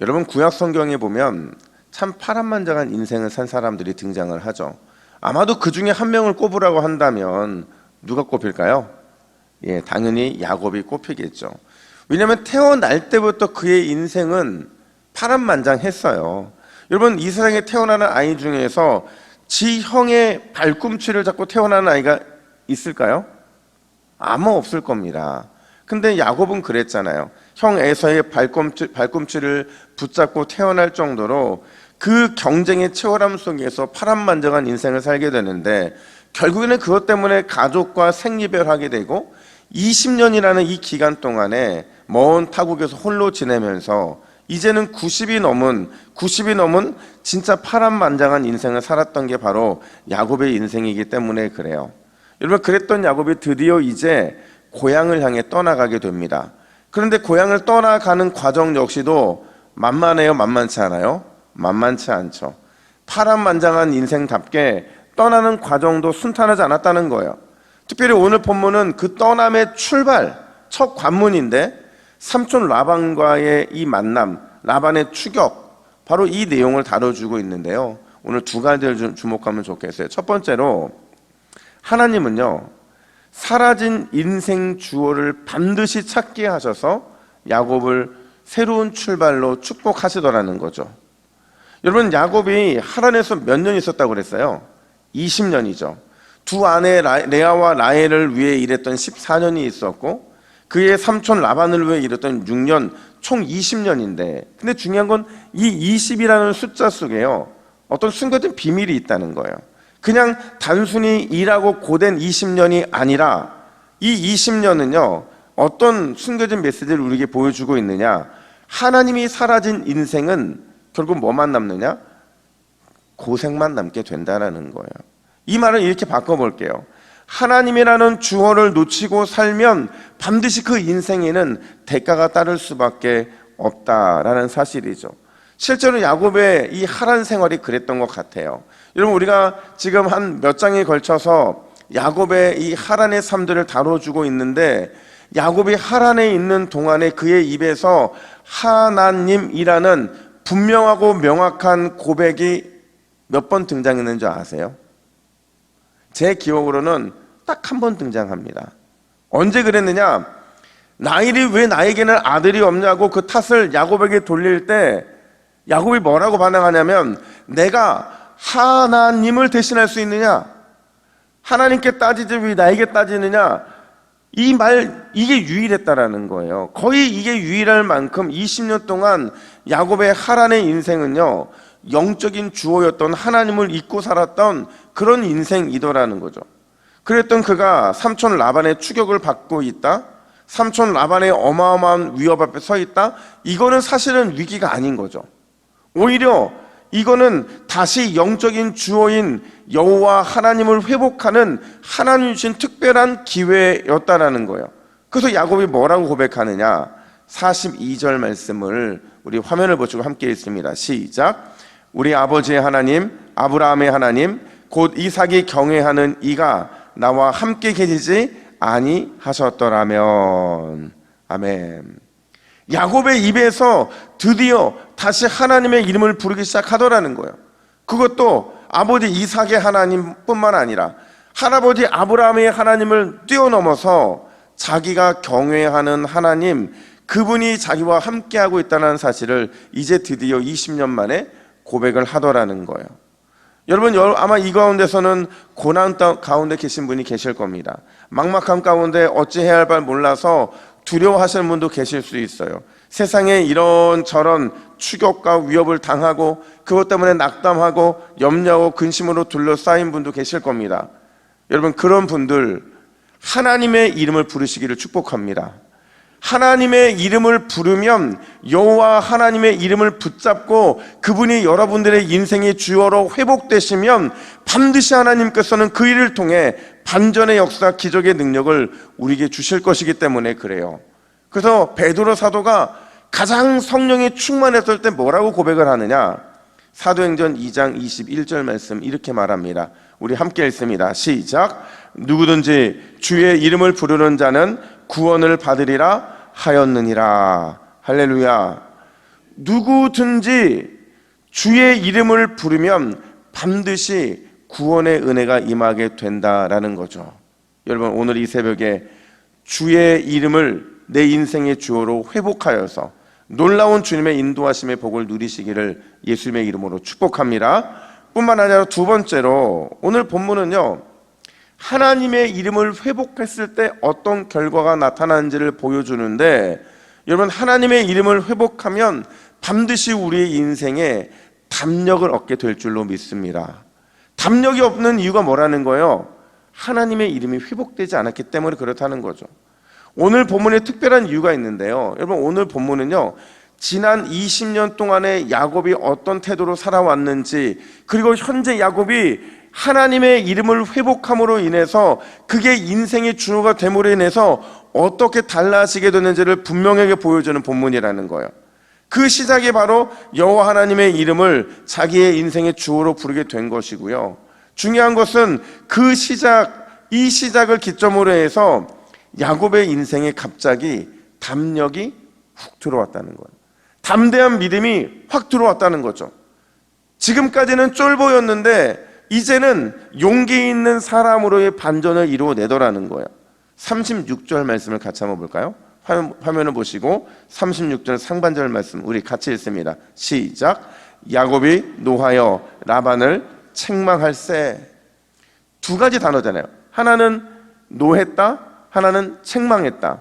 여러분 구약 성경에 보면 참 파란만장한 인생을 산 사람들이 등장을 하죠. 아마도 그 중에 한 명을 꼽으라고 한다면 누가 꼽힐까요? 예, 당연히 야곱이 꼽히겠죠. 왜냐하면 태어날 때부터 그의 인생은 파란만장했어요. 여러분 이 세상에 태어나는 아이 중에서 지 형의 발꿈치를 잡고 태어나는 아이가 있을까요? 아무 없을 겁니다. 근데 야곱은 그랬잖아요. 형 에서의 발꿈치, 발꿈치를 붙잡고 태어날 정도로 그 경쟁의 치열함 속에서 파란만장한 인생을 살게 되는데 결국에는 그것 때문에 가족과 생리별하게 되고 20년이라는 이 기간 동안에 먼 타국에서 홀로 지내면서 이제는 90이 넘은 90이 넘은 진짜 파란만장한 인생을 살았던 게 바로 야곱의 인생이기 때문에 그래요. 여러분 그랬던 야곱이 드디어 이제 고향을 향해 떠나가게 됩니다. 그런데 고향을 떠나가는 과정 역시도 만만해요, 만만치 않아요? 만만치 않죠. 파란만장한 인생답게 떠나는 과정도 순탄하지 않았다는 거예요. 특별히 오늘 본문은 그 떠남의 출발, 첫 관문인데 삼촌 라반과의 이 만남, 라반의 추격, 바로 이 내용을 다뤄주고 있는데요. 오늘 두 가지를 좀 주목하면 좋겠어요. 첫 번째로 하나님은요, 사라진 인생 주어를 반드시 찾게 하셔서 야곱을 새로운 출발로 축복하시더라는 거죠. 여러분, 야곱이 하란에서 몇 년 있었다고 그랬어요? 20년이죠. 두 아내 라- 레아와 라헬을 위해 일했던 14년이 있었고, 그의 삼촌 라반을 위해 일했던 6년, 총 20년인데, 근데 중요한 건 이 20이라는 숫자 속에요. 어떤 숨겨진 비밀이 있다는 거예요. 그냥 단순히 일하고 고된 20년이 아니라 이 20년은요, 어떤 숨겨진 메시지를 우리에게 보여주고 있느냐. 하나님이 사라진 인생은 결국 뭐만 남느냐? 고생만 남게 된다라는 거예요. 이 말을 이렇게 바꿔볼게요. 하나님이라는 주어를 놓치고 살면 반드시 그 인생에는 대가가 따를 수밖에 없다라는 사실이죠. 실제로 야곱의 이 하란 생활이 그랬던 것 같아요. 여러분 우리가 지금 한 몇 장에 걸쳐서 야곱의 이 하란의 삶들을 다뤄주고 있는데 야곱이 하란에 있는 동안에 그의 입에서 하나님이라는 분명하고 명확한 고백이 몇 번 등장했는 줄 아세요? 제 기억으로는 딱 한 번 등장합니다. 언제 그랬느냐? 나일이 왜 나에게는 아들이 없냐고 그 탓을 야곱에게 돌릴 때 야곱이 뭐라고 반응하냐면 내가 하나님을 대신할 수 있느냐? 하나님께 따지지 왜 나에게 따지느냐? 이 말 이게 유일했다라는 거예요. 거의 이게 유일할 만큼 20년 동안 야곱의 하란의 인생은요. 영적인 주어였던 하나님을 잊고 살았던 그런 인생이더라는 거죠. 그랬던 그가 삼촌 라반의 추격을 받고 있다. 삼촌 라반의 어마어마한 위협 앞에 서 있다. 이거는 사실은 위기가 아닌 거죠. 오히려 이거는 다시 영적인 주어인 여호와 하나님을 회복하는 하나님 주신 특별한 기회였다라는 거예요. 그래서 야곱이 뭐라고 고백하느냐? 42절 말씀을 우리 화면을 보시고 함께 읽습니다. 시작. 우리 아버지의 하나님, 아브라함의 하나님, 곧 이삭이 경외하는 이가 나와 함께 계시지 아니하셨더라면. 아멘. 야곱의 입에서 드디어 다시 하나님의 이름을 부르기 시작하더라는 거예요. 그것도 아버지 이삭의 하나님뿐만 아니라 할아버지 아브라함의 하나님을 뛰어넘어서 자기가 경외하는 하나님, 그분이 자기와 함께하고 있다는 사실을 이제 드디어 20년 만에 고백을 하더라는 거예요. 여러분 여- 아마 이 가운데서는 고난 따- 가운데 계신 분이 계실 겁니다. 막막한 가운데 어찌 해야 할 바 몰라서 두려워하시는 분도 계실 수 있어요. 세상에 이런 저런 추격과 위협을 당하고 그것 때문에 낙담하고 염려하고 근심으로 둘러싸인 분도 계실 겁니다. 여러분 그런 분들 하나님의 이름을 부르시기를 축복합니다. 하나님의 이름을 부르면 여호와 하나님의 이름을 붙잡고 그분이 여러분들의 인생의 주어로 회복되시면 반드시 하나님께서는 그 일을 통해 반전의 역사, 기적의 능력을 우리에게 주실 것이기 때문에 그래요. 그래서 베드로 사도가 가장 성령이 충만했을 때 뭐라고 고백을 하느냐? 사도행전 2장 21절 말씀 이렇게 말합니다. 우리 함께 읽습니다. 시작. 누구든지 주의 이름을 부르는 자는 구원을 받으리라 하였느니라. 할렐루야. 누구든지 주의 이름을 부르면 반드시 구원의 은혜가 임하게 된다라는 거죠. 여러분 오늘 이 새벽에 주의 이름을 내 인생의 주어로 회복하여서 놀라운 주님의 인도하심의 복을 누리시기를 예수님의 이름으로 축복합니다. 뿐만 아니라 두 번째로 오늘 본문은요. 하나님의 이름을 회복했을 때 어떤 결과가 나타나는지를 보여주는데 여러분 하나님의 이름을 회복하면 반드시 우리의 인생에 담력을 얻게 될 줄로 믿습니다. 담력이 없는 이유가 뭐라는 거예요? 하나님의 이름이 회복되지 않았기 때문에 그렇다는 거죠. 오늘 본문에 특별한 이유가 있는데요. 여러분 오늘 본문은요. 지난 20년 동안에 야곱이 어떤 태도로 살아왔는지 그리고 현재 야곱이 하나님의 이름을 회복함으로 인해서 그게 인생의 주요가 됨으로 인해서 어떻게 달라지게 되는지를 분명하게 보여주는 본문이라는 거예요. 그 시작이 바로 여호와 하나님의 이름을 자기의 인생의 주어로 부르게 된 것이고요. 중요한 것은 그 시작, 이 시작을 기점으로 해서 야곱의 인생에 갑자기 담력이 훅 들어왔다는 거예요. 담대한 믿음이 확 들어왔다는 거죠. 지금까지는 쫄보였는데 이제는 용기 있는 사람으로의 반전을 이루어내더라는 거예요. 36절 말씀을 같이 한번 볼까요? 화- 화면 을 보시고 36절 상반절 말씀 우리 같이 읽습니다. 시작. 야곱이 노하여 라반을 책망할세. 두 가지 단어잖아요. 하나는 노했다, 하나는 책망했다.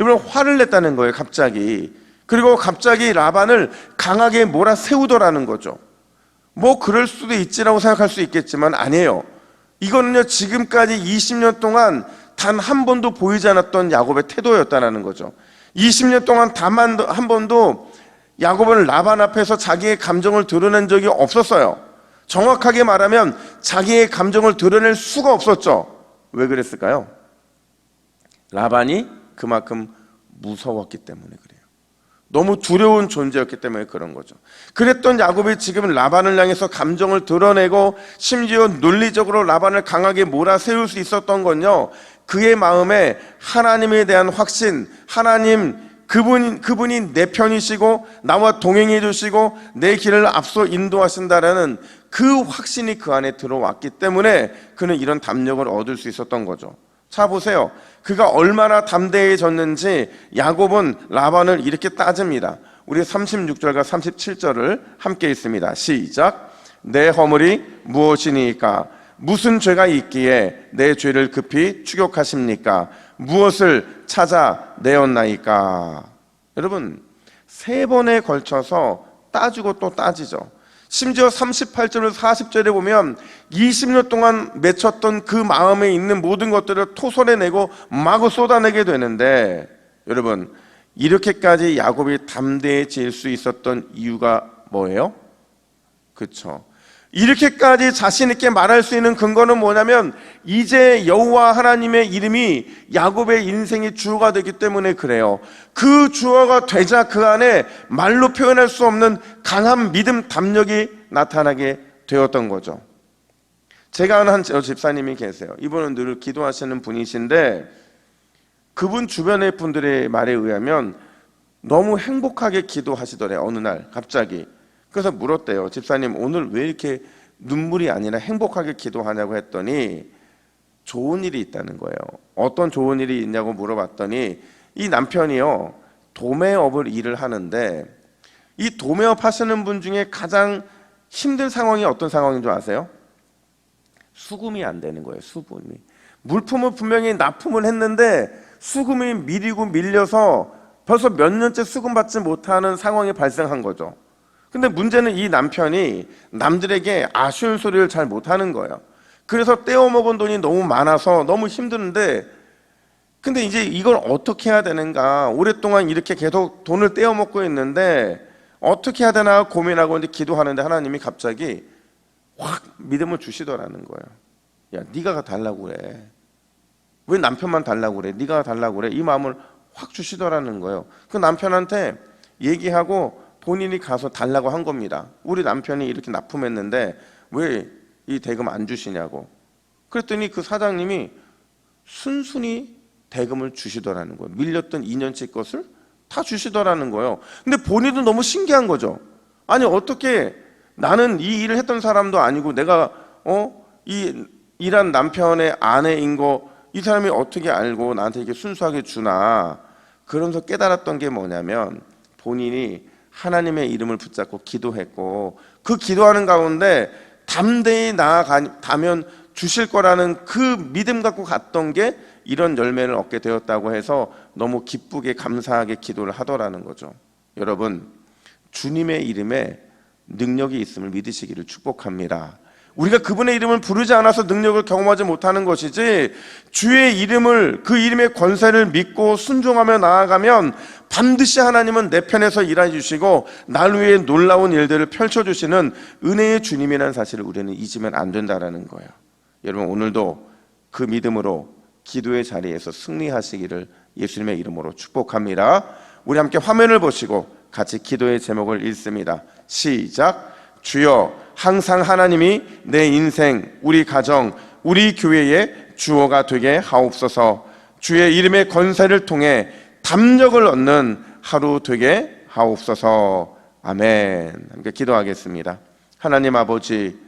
이번 화를 냈다는 거예요, 갑자기. 그리고 갑자기 라반을 강하게 몰아세우더라는 거죠. 뭐 그럴 수도 있지라고 생각할 수 있겠지만 아니에요. 이거는요 지금까지 20년 동안 단 한 번도 보이지 않았던 야곱의 태도였다라는 거죠. 20년 동안 단한 번도 야곱은 라반 앞에서 자기의 감정을 드러낸 적이 없었어요. 정확하게 말하면 자기의 감정을 드러낼 수가 없었죠. 왜 그랬을까요? 라반이 그만큼 무서웠기 때문에 그래요. 너무 두려운 존재였기 때문에 그런 거죠. 그랬던 야곱이 지금 라반을 향해서 감정을 드러내고 심지어 논리적으로 라반을 강하게 몰아세울 수 있었던 건요. 그의 마음에 하나님에 대한 확신, 하나님 그분 그분이 내 편이시고 나와 동행해 주시고 내 길을 앞서 인도하신다라는 그 확신이 그 안에 들어왔기 때문에 그는 이런 담력을 얻을 수 있었던 거죠. 자 보세요. 그가 얼마나 담대해졌는지 야곱은 라반을 이렇게 따집니다. 우리 36절과 37절을 함께 읽습니다. 시작. 내 허물이 무엇이니까? 무슨 죄가 있기에 내 죄를 급히 추격하십니까? 무엇을 찾아 내었나이까? 여러분, 세 번에 걸쳐서 따지고 또 따지죠. 심지어 38절에서 40절에 보면 20년 동안 맺혔던 그 마음에 있는 모든 것들을 토설해내고 마구 쏟아내게 되는데 여러분 이렇게까지 야곱이 담대해질 수 있었던 이유가 뭐예요? 그렇죠. 이렇게까지 자신 있게 말할 수 있는 근거는 뭐냐면 이제 여호와 하나님의 이름이 야곱의 인생의 주어가 되기 때문에 그래요. 그 주어가 되자 그 안에 말로 표현할 수 없는 강한 믿음 담력이 나타나게 되었던 거죠. 제가 아는 한 집사님이 계세요. 이분은 늘 기도하시는 분이신데 그분 주변의 분들의 말에 의하면 너무 행복하게 기도하시더래요. 어느 날 갑자기. 그래서 물었대요. 집사님 오늘 왜 이렇게 눈물이 아니라 행복하게 기도하냐고 했더니 좋은 일이 있다는 거예요. 어떤 좋은 일이 있냐고 물어봤더니 이 남편이요. 도매업을 일을 하는데 이 도매업 하시는 분 중에 가장 힘든 상황이 어떤 상황인 줄 아세요? 수금이 안 되는 거예요. 수금이. 물품을 분명히 납품을 했는데 수금이 미리고 밀려서 벌써 몇 년째 수금 받지 못하는 상황이 발생한 거죠. 근데 문제는 이 남편이 남들에게 아쉬운 소리를 잘 못하는 거예요. 그래서 떼어먹은 돈이 너무 많아서 너무 힘드는데 근데 이제 이걸 어떻게 해야 되는가 오랫동안 이렇게 계속 돈을 떼어먹고 있는데 어떻게 해야 되나 고민하고 이제 기도하는데 하나님이 갑자기 확 믿음을 주시더라는 거예요. 야, 네가 달라고 그래. 왜 남편만 달라고 그래? 네가 달라고 그래. 이 마음을 확 주시더라는 거예요. 그 남편한테 얘기하고 본인이 가서 달라고 한 겁니다. 우리 남편이 이렇게 납품했는데 왜 이 대금 안 주시냐고. 그랬더니 그 사장님이 순순히 대금을 주시더라는 거예요. 밀렸던 2년치 것을 다다 주시더라는 거예요. 근데 본인도 너무 신기한 거죠. 아니 어떻게 나는 이 일을 했던 사람도 아니고 내가 어 이 일한 남편의 아내인 거 이 사람이 어떻게 알고 나한테 이렇게 순수하게 주나 그러면서 깨달았던 게 뭐냐면 본인이 하나님의 이름을 붙잡고 기도했고 그 기도하는 가운데 담대히 나아가면 주실 거라는 그 믿음 갖고 갔던 게 이런 열매를 얻게 되었다고 해서 너무 기쁘게 감사하게 기도를 하더라는 거죠. 여러분 주님의 이름에 능력이 있음을 믿으시기를 축복합니다. 우리가 그분의 이름을 부르지 않아서 능력을 경험하지 못하는 것이지 주의 이름을 그 이름의 권세를 믿고 순종하며 나아가면 반드시 하나님은 내 편에서 일해 주시고 날 위해 놀라운 일들을 펼쳐 주시는 은혜의 주님이라는 사실을 우리는 잊으면 안 된다라는 거예요. 여러분 오늘도 그 믿음으로 기도의 자리에서 승리하시기를 예수님의 이름으로 축복합니다. 우리 함께 화면을 보시고 같이 기도의 제목을 읽습니다. 시작. 주여 항상 하나님이 내 인생, 우리 가정, 우리 교회의 주어가 되게 하옵소서. 주의 이름의 권세를 통해 담력을 얻는 하루 되게 하옵소서. 아멘. 함께 기도하겠습니다. 하나님 아버지,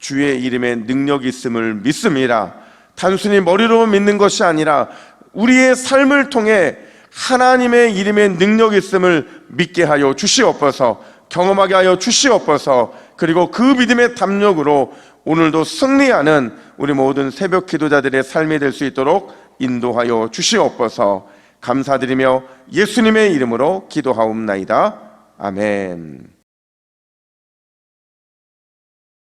주의 이름에 능력이 있음을 믿습니다. 단순히 머리로 믿는 것이 아니라 우리의 삶을 통해 하나님의 이름에 능력이 있음을 믿게 하여 주시옵소서. 경험하게 하여 주시옵소서. 그리고 그 믿음의 담력으로 오늘도 승리하는 우리 모든 새벽 기도자들의 삶이 될 수 있도록 인도하여 주시옵소서. 감사드리며 예수님의 이름으로 기도하옵나이다. 아멘.